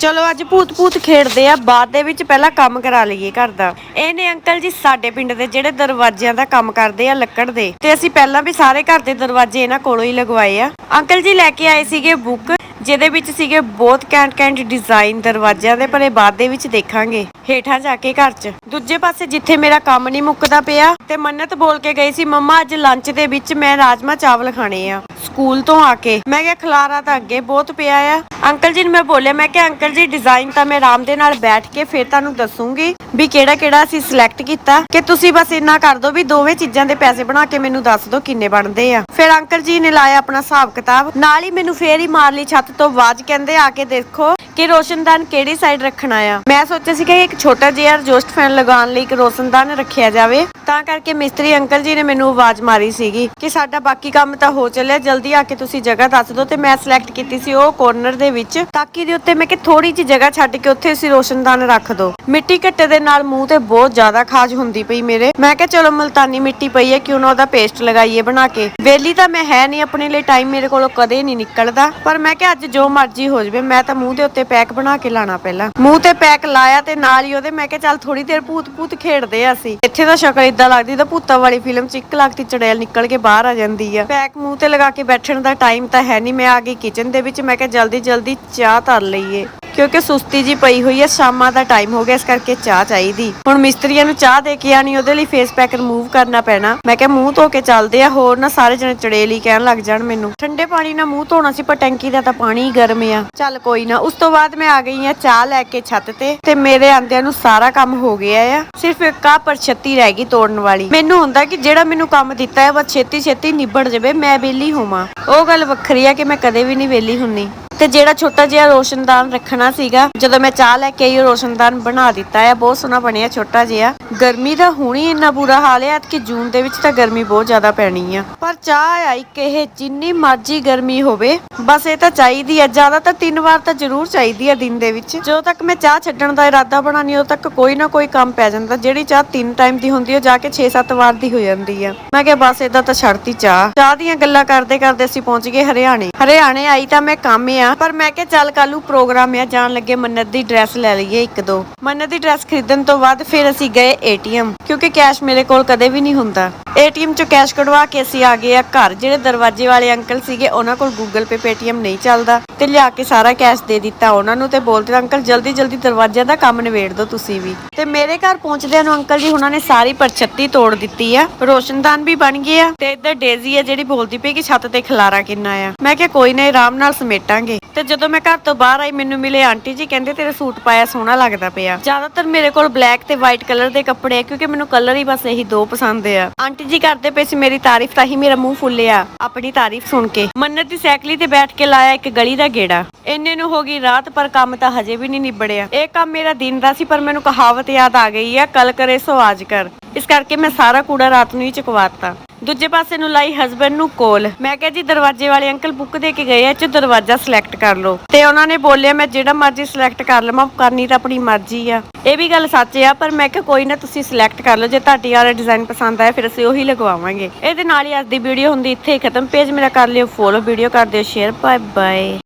ਚਲੋ ਅੱਜ ਭੂਤ ਭੂਤ ਖੇਡਦੇ ਆ, ਬਾਅਦ ਦੇ ਵਿੱਚ ਪਹਿਲਾਂ ਕੰਮ ਕਰਾ ਲਈਏ ਘਰ ਦਾ। ਇਹ ਨੇ ਅੰਕਲ ਜੀ ਸਾਡੇ ਪਿੰਡ ਦੇ ਜਿਹੜੇ ਦਰਵਾਜ਼ਿਆਂ ਦਾ ਕੰਮ ਕਰਦੇ ਆ ਲੱਕੜ ਦੇ। ਤੇ ਅਸੀਂ ਪਹਿਲਾਂ ਵੀ ਸਾਰੇ ਘਰ ਦੇ ਦਰਵਾਜ਼ੇ ਇਹਨਾਂ ਕੋਲੋਂ ਹੀ ਲਗਵਾਏ ਆ। ਅੰਕਲ ਜੀ ਲੈ ਕੇ ਆਏ ਸੀਗੇ ਬੁੱਕ। ਜਿਹਦੇ ਵਿੱਚ ਸੀਗੇ ਬਹੁਤ ਕੈਂਟ ਕੈਂਟ ਡਿਜ਼ਾਈਨ ਦਰਵਾਜ਼ਿਆਂ ਦੇ ਪਰ ਇਹ ਬਾਅਦ ਦੇ ਵਿੱਚ ਦੇਖਾਂਗੇ। ਹੇਠਾਂ ਜਾ ਕੇ ਘਰ 'ਚ। ਦੂਜੇ ਪਾਸੇ ਜਿੱਥੇ ਮੇਰਾ ਕੰਮ ਨਹੀਂ ਮੁੱਕਦਾ ਪਿਆ, ਤੇ ਮੰਨਤ ਬੋਲ ਕੇ ਗਈ ਸੀ, ਮੰਮਾ, ਅੱਜ ਲੰਚ ਦੇ ਵਿੱਚ ਮੈਂ ਰਾਜਮਾ ਚਾਵਲ ਖਾਣੇ ਆ। ਸਕੂਲ ਤੋਂ ਆ ਕੇ। ਮੈਂ ਕਿਹਾ, ਖਲਾਰਾ ਤਾਂ ਅੱਗੇ ਬਹੁਤ ਪਿਆ ਆ। ਅੰਕਲ ਜੀ ਨੂੰ ਮੈਂ ਬੋਲਿਆ, ਮੈਂ ਕਿਹਾ, ਅੰਕਲ ਜੀ ਡਿਜ਼ਾਈਨ ਤਾਂ ਮੈਂ ਆਰਾਮ ਦੇ ਨਾਲ ਬੈਠ ਕੇ ਫਿਰ ਤੁਹਾਨੂੰ ਦੱਸੂਗੀ ਵੀ ਕਿਹੜਾ ਕਿਹੜਾ ਅਸੀਂ ਸਿਲੈਕਟ ਕੀਤਾ। ਕਿ ਤੁਸੀਂ ਬਸ ਇੰਨਾ ਕਰ ਦਿਓ ਵੀ ਦੋਵੇਂ ਚੀਜ਼ਾਂ ਦੇ ਪੈਸੇ ਬਣਾ ਕੇ ਮੈਨੂੰ ਦੱਸ ਦਿਓ ਕਿੰਨੇ ਬਣਦੇ ਆ। ਫਿਰ ਅੰਕਲ ਜੀ ਨੇ ਲਾਇਆ ਆਪਣਾ ਹਿਸਾਬ ਕਿਤਾਬ। ਨਾਲ ਹੀ ਮੈਨੂੰ ਫੇਰ ਹੀ ਮਾਰ ਲਈ ਛੱਤ ਤੋਂ ਆਵਾਜ਼, ਕਹਿੰਦੇ ਆ ਕੇ ਦੇਖੋ। ਕਿ ਰੋਸ਼ਨਦਾਨ ਕਿਹੜੀ ਸਾਈਡ ਰੱਖਣਾ ਆ? ਮੈਂ ਸੋਚਿਆ ਸੀ ਕਿ ਇੱਕ ਛੋਟਾ ਜਿਹਾ ਐਗਜ਼ੌਸਟ ਫੈਨ ਲਗਾਉਣ ਲਈ ਇੱਕ ਰੋਸ਼ਨਦਾਨ ਰੱਖਿਆ ਜਾਵੇ। ਤਾਂ ਕਰਕੇ ਮਿਸਤਰੀ ਅੰਕਲ ਜੀ ਨੇ ਮੈਨੂੰ ਆਵਾਜ਼ ਮਾਰੀ ਸੀਗੀ ਕਿ ਸਾਡਾ ਬਾਕੀ ਕੰਮ ਤਾਂ ਹੋ ਚੱਲਿਆ, ਜਲਦੀ ਆ ਕੇ ਤੁਸੀਂ ਜਗ੍ਹਾ ਦੱਸ ਦਿਓ ਤੇ ਮੈਂ ਸਿਲੈਕਟ ਕੀਤੀ ਸੀ ਉਹ ਕੋਰਨਰ ਦੇ ਵਿੱਚ ਤਾਕੀ ਦੇ ਉੱਤੇ ਮੈਂ ਕਿ ਥੋੜੀ ਜਿਹੀ ਜਗ੍ਹਾ ਛੱਡ ਕੇ ਉੱਥੇ ਅਸੀਂ ਰੋਸ਼ਨਦਾਨ ਰੱਖ ਦੋ ਮਿੱਟੀ ਘੱਟੇ ਦੇ ਨਾਲ ਮੂੰਹ ਤੇ ਬਹੁਤ ਜ਼ਿਆਦਾ ਖਾਜ ਹੁੰਦੀ ਪਈ ਮੇਰੇ। ਮੈਂ ਕਿਹਾ, ਚਲੋ ਮਲਤਾਨੀ ਮਿੱਟੀ ਪਈ ਹੈ, ਕਿਉਂ ਨਾ ਉਹਦਾ ਪੇਸਟ ਲਗਾਈਏ ਬਣਾ ਕੇ? ਵੇਲੀ ਤਾਂ ਮੈਂ ਹੈ ਨਹੀਂ, ਆਪਣੇ ਲਈ ਟਾਈਮ ਮੇਰੇ ਕੋਲੋਂ ਕਦੇ ਨਹੀਂ ਨਿਕਲਦਾ। ਪਰ ਮੈਂ ਕਿਹਾ, ਅੱਜ ਜੋ ਮਰਜ਼ੀ ਹੋ ਜਾਵੇ, ਮੈਂ ਤਾਂ ਮੂੰਹ ਦੇ ਉੱਤੇ ਪੈਕ ਬਣਾ ਕੇ ਲਾਣਾ ਪਹਿਲਾਂ। ਮੂੰਹ ਤੇ ਪੈਕ ਲਾਇਆ ਤੇ ਨਾਲ ਹੀ ਉਹਦੇ ਮੈਂ ਕਿਹਾ, ਚੱਲ ਥੋੜੀ ਦੇਰ ਭੂਤ ਭੂਤ ਖੇਡਦੇ ਆ ਅਸੀਂ। ਇੱਥੇ ਤਾਂ ਸ਼ਕਲ ਇਦਾਂ ਲੱਗਦੀ ਤਾਂ ਭੂਤਾਂ ਵਾਲੀ ਫਿਲਮ ਚ ਇੱਕ ਲੱਖ ਦੀ ਚੜੇਲ ਨਿਕਲ ਕੇ ਬਾਹਰ ਆ ਜਾਂਦੀ ਆ। ਪੈਕ ਮੂੰਹ ਤੇ ਲਗਾ ਕੇ ਬੈਠਣ ਦਾ ਟਾਈਮ ਤਾਂ ਹੈ ਨਹੀਂ ਮੈਂ ਆ ਗਈ ਕਿਚਨ ਦੇ ਵਿੱਚ, ਮੈਂ ਕਿਹਾ ਜਲਦੀ ਜਲਦੀ ਚਾਹ ਧਰ ਲਈਏ। ਕਿਉਂਕਿ ਸੁਸਤੀ ਜੀ ਪਈ ਹੋਈ ਹੈ, ਸ਼ਾਮਾਂ ਦਾ ਟਾਈਮ ਹੋ ਗਿਆ, ਇਸ ਕਰਕੇ ਚਾਹ ਚਾਹੀਦੀ। ਹੁਣ ਮਿਸਤਰੀਆਂ ਨੂੰ ਚਾਹ ਦੇ ਕੇ ਆਣੀ ਉਹਦੇ ਲਈ ਫੇਸ ਪੈਕ ਰਿਮੂਵ ਕਰਨਾ ਪੈਣਾ। ਮੈਂ ਕਿਹਾ ਮੂੰਹ ਧੋ ਕੇ ਚੱਲਦੇ ਆ, ਹੋਰ ਨਾ ਸਾਰੇ ਜਣੇ ਚੜੇਲ ਕਹਿਣ ਲੱਗ ਜਾਣ ਮੈਨੂੰ। ਠੰਡੇ ਪਾਣੀ ਨਾਲ ਮੂੰਹ ਧੋਣਾ ਸੀ, ਪਰ ਟੈਂਕੀ ਦਾ ਤਾਂ ਪਾਣੀ ਹੀ ਗਰਮ ਆ। ਚੱਲ ਕੋਈ ਨਾ, ਉਸ ਤੋਂ ਬਾਅਦ ਮੈਂ ਆ ਗਈ ਆ ਚਾਹ ਲੈ ਕੇ ਛੱਤ ਤੇ ਤੇ ਮੇਰੇ ਆਂਦਿਆਂ ਨੂੰ ਸਾਰਾ ਕੰਮ ਹੋ ਗਿਆ ਆ। ਸਿਰਫ ਇੱਕ ਆ ਪਰਛੱਤੀ ਰਹਿ ਗਈ ਤੋੜਨ ਵਾਲੀ। ਮੈਨੂੰ ਹੁੰਦਾ ਕਿ ਜਿਹੜਾ ਮੈਨੂੰ ਕੰਮ ਦਿੱਤਾ ਹੈ ਬਸ ਛੇਤੀ ਛੇਤੀ ਨਿਬੜ ਜਾਵੇ, ਮੈਂ ਵਿਹਲੀ ਹੋਵਾਂ। ਉਹ ਗੱਲ ਵੱਖਰੀ ਆ ਕਿ ਮੈਂ ਕਦੇ ਵੀ ਨਹੀਂ ਵਿਹਲੀ ਹੁੰਨੀ ਤੇ ਜਿਹੜਾ ਛੋਟਾ ਜਿਹਾ ਰੋਸ਼ਨਦਾਨ ਰੱਖਣਾ ਸੀਗਾ, ਜਦੋਂ ਮੈਂ ਚਾਹ ਲੈ ਕੇ ਆਈ, ਉਹ ਰੋਸ਼ਨਦਾਨ ਬਣਾ ਦਿੱਤਾ ਹੈ ਬਹੁਤ ਸੋਹਣਾ ਬਣਿਆ ਛੋਟਾ ਜਿਹਾ। ਗਰਮੀ ਦਾ ਹੁਣ ਇੰਨਾ ਬੁਰਾ ਹਾਲ ਹੈ ਕਿ ਜੂਨ ਦੇ ਵਿੱਚ ਤਾਂ ਗਰਮੀ ਬਹੁਤ ਜ਼ਿਆਦਾ ਪੈਣੀ ਆ। ਪਰ ਚਾਹ ਆਈ ਕਿ ਇਹ, ਜਿੰਨੀ ਮਰਜ਼ੀ ਗਰਮੀ ਹੋਵੇ, ਬਸ ਇਹ ਤਾਂ ਚਾਹੀਦੀ ਹੈ ਜ਼ਿਆਦਾ ਤਾਂ ਤਿੰਨ ਵਾਰ ਤਾਂ ਜ਼ਰੂਰ ਚਾਹੀਦੀ ਹੈ ਦਿਨ ਦੇ ਵਿੱਚ। ਜਦੋਂ ਤੱਕ ਮੈਂ ਚਾਹ ਛੱਡਣ ਦਾ ਇਰਾਦਾ ਬਣਾਨੀ ਉਦੋਂ ਤੱਕ ਕੋਈ ਨਾ ਕੋਈ ਕੰਮ ਪੈ ਜਾਂਦਾ। ਜਿਹੜੀ ਚਾਹ ਤਿੰਨ ਟਾਈਮ ਦੀ ਹੁੰਦੀ ਉਹ ਜਾ ਕੇ 6-7 ਵਾਰ ਦੀ ਹੋ ਜਾਂਦੀ ਆ। ਮੈਂ ਕਿਹਾ ਬਸ ਇਦਾਂ ਤਾਂ ਛੱਡਤੀ ਚਾਹ। ਚਾਹ ਦੀਆਂ ਗੱਲਾਂ ਕਰਦੇ ਕਰਦੇ ਅਸੀਂ ਪਹੁੰਚ ਗਏ ਹਰਿਆਣੇ। ਹਰਿਆਣੇ ਆਈ ਤਾਂ ਮੈਂ ਕੰਮ ਆ ਪਰ ਮੈਂ ਕਿਹਾ ਚੱਲ ਕੱਲੂ ਪ੍ਰੋਗਰਾਮ ਆ, ਜਾਣ ਲੱਗੇ ਮੰਨਤ ਦੀ ਡਰੈਸ ਲੈ ਲਈਏ ਇੱਕ ਦੋ। ਮੰਨਤ ਦੀ ਡਰੈਸ ਖਰੀਦਣ ਤੋਂ ਬਾਅਦ ਫਿਰ ਅਸੀਂ ਗਏ ਏਟੀਐਮ, ਕਿਉਂਕਿ ਕੈਸ਼ ਮੇਰੇ ਕੋਲ ਕਦੇ ਵੀ ਨਹੀਂ ਹੁੰਦਾ। ਏਟੀਐਮ ਚੋਂ ਕੈਸ਼ ਕਢਵਾ ਕੇ ਅਸੀਂ ਆ ਗਏ ਆ ਘਰ, ਜਿਹੜੇ ਦਰਵਾਜ਼ੇ ਵਾਲੇ ਅੰਕਲ ਸੀਗੇ, ਉਹਨਾਂ ਕੋਲ ਗੂਗਲ ਪੇ ਪੇਟੀਐਮ ਨਹੀਂ ਚੱਲਦਾ। ਤੇ ਲਿਆ ਕੇ ਸਾਰਾ ਕੈਸ਼ ਦੇ ਦਿੱਤਾ ਉਹਨਾਂ ਨੂੰ ਤੇ ਬੋਲਦੇ ਅੰਕਲ, ਜਲਦੀ ਜਲਦੀ ਦਰਵਾਜ਼ਿਆਂ ਦਾ ਕੰਮ ਨਿਬੇੜ ਦਿਓ ਤੁਸੀਂ ਵੀ। ਤੇ ਮੇਰੇ ਘਰ ਪਹੁੰਚਦਿਆਂ ਨੂੰ ਅੰਕਲ ਜੀ, ਉਹਨਾਂ ਨੇ ਸਾਰੀ ਪਰਛੱਤੀ ਤੋੜ ਦਿੱਤੀ ਆ। ਰੋਸ਼ਨਦਾਨ ਵੀ ਬਣ ਗਏ ਆ। ਤੇ ਇੱਧਰ ਡੇਜ਼ੀ ਆ, ਜਿਹੜੀ ਬੋਲਦੀ ਪਈ ਕਿ ਛੱਤ ਤੇ ਖਲਾਰਾ ਕਿੰਨਾ ਆ। ਮੈਂ ਕਿਹਾ, ਕੋਈ ਨਹੀਂ ਆਰਾਮ ਨਾਲ ਸਮੇਟਾਂਗੇ। ਤੇ ਜਦੋਂ ਮੈਂ ਘਰ ਤੋਂ ਬਾਹਰ ਆਈ, ਮੈਨੂੰ ਮਿਲੇ ਆਂਟੀ ਜੀ, ਕਹਿੰਦੇ ਤੇਰਾ ਸੂਟ ਪਾਇਆ ਸੋਹਣਾ ਲੱਗਦਾ ਪਿਆ। ਜ਼ਿਆਦਾਤਰ ਮੇਰੇ ਕੋਲ ਬਲੈਕ ਤੇ ਵਾਈਟ ਕਲਰ ਦੇ ਕੱਪੜੇ ਆ, ਕਿਉਂਕਿ ਮੈਨੂੰ ਕਲਰ ਹੀ ਬਸ ਇਹੀ ਦੋ ਪਸੰਦ ਆ। ਆਂਟੀ ਜੀ ਕਰਦੇ ਪਏ ਸੀ ਮੇਰੀ ਤਾਰੀਫ ਤਾਂ ਹੀ ਮੇਰਾ ਮੂੰਹ ਫੁੱਲਿਆ, ਆਪਣੀ ਤਾਰੀਫ ਸੁਣ ਕੇ। ਮੰਨਤ ਦੀ ਸਾਈਕਲੀ ਤੇ ਬੈਠ ਕੇ ਲਾਇਆ ਇੱਕ ਗਲੀ ਦਾ ਗੇੜਾ। ਇੰਨੇ ਨੂੰ ਹੋ ਗਈ ਰਾਤ, ਪਰ ਕੰਮ ਤਾਂ ਹਜੇ ਵੀ ਨਹੀਂ ਨਿਬੜਿਆ। ਇਹ ਕੰਮ ਮੇਰਾ ਦਿਨ ਦਾ ਸੀ, ਪਰ ਮੈਨੂੰ ਕਹਾਵਤ ਯਾਦ ਆ ਗਈ ਆ ਕੱਲ ਕਰੇ ਸੋ ਆਜ ਕਰ। ਇਸ ਕਰਕੇ ਮੈਂ ਸਾਰਾ ਕੂੜਾ ਰਾਤ ਨੂੰ ਹੀ ਚੁਕਵਾਤਾ। ਦੂਜੇ ਪਾਸੇ ਨੂੰ ਲਾਈ ਹਸਬੰਡ ਨੂੰ ਕੋਲ। ਮੈਂ ਕਿਹਾ ਜੀ, ਦਰਵਾਜ਼ੇ ਵਾਲੇ ਅੰਕਲ ਬੁੱਕ ਦੇ ਕੇ ਗਏ ਆ ਚ ਦਰਵਾਜ਼ਾ ਸਿਲੈਕਟ ਕਰ ਲਓ। ਤੇ ਉਹਨਾਂ ਨੇ ਬੋਲਿਆ, ਮੈਂ ਜਿਹੜਾ ਮਰਜ਼ੀ ਸਿਲੈਕਟ ਕਰ ਲਵਾਂ, ਕਰਨੀ ਤਾਂ ਆਪਣੀ ਮਰਜ਼ੀ ਆ। ਇਹ ਵੀ ਗੱਲ ਸੱਚ ਆ, ਪਰ ਮੈਂ ਕਿਹਾ ਕੋਈ ਨਾ, ਤੁਸੀਂ ਸਿਲੈਕਟ ਕਰ ਲਓ, ਜੇ ਤੁਹਾਡੀ ਵਾਲਾ ਡਿਜ਼ਾਈਨ ਪਸੰਦ ਆਇਆ, ਫਿਰ ਅਸੀਂ ਉਹੀ ਲਗਵਾਵਾਂਗੇ। ਇਹਦੇ ਨਾਲ ਹੀ ਅੱਜ ਦੀ ਵੀਡੀਓ ਹੁੰਦੀ, ਇੱਥੇ ਖਤਮ। ਪੇਜ ਮੇਰਾ ਕਰ ਲਿਓ ਫੋਲੋ ਵੀਡੀਓ ਕਰ ਦਿਓ ਸ਼ੇਅਰ ਬਾਏ ਬਾਏ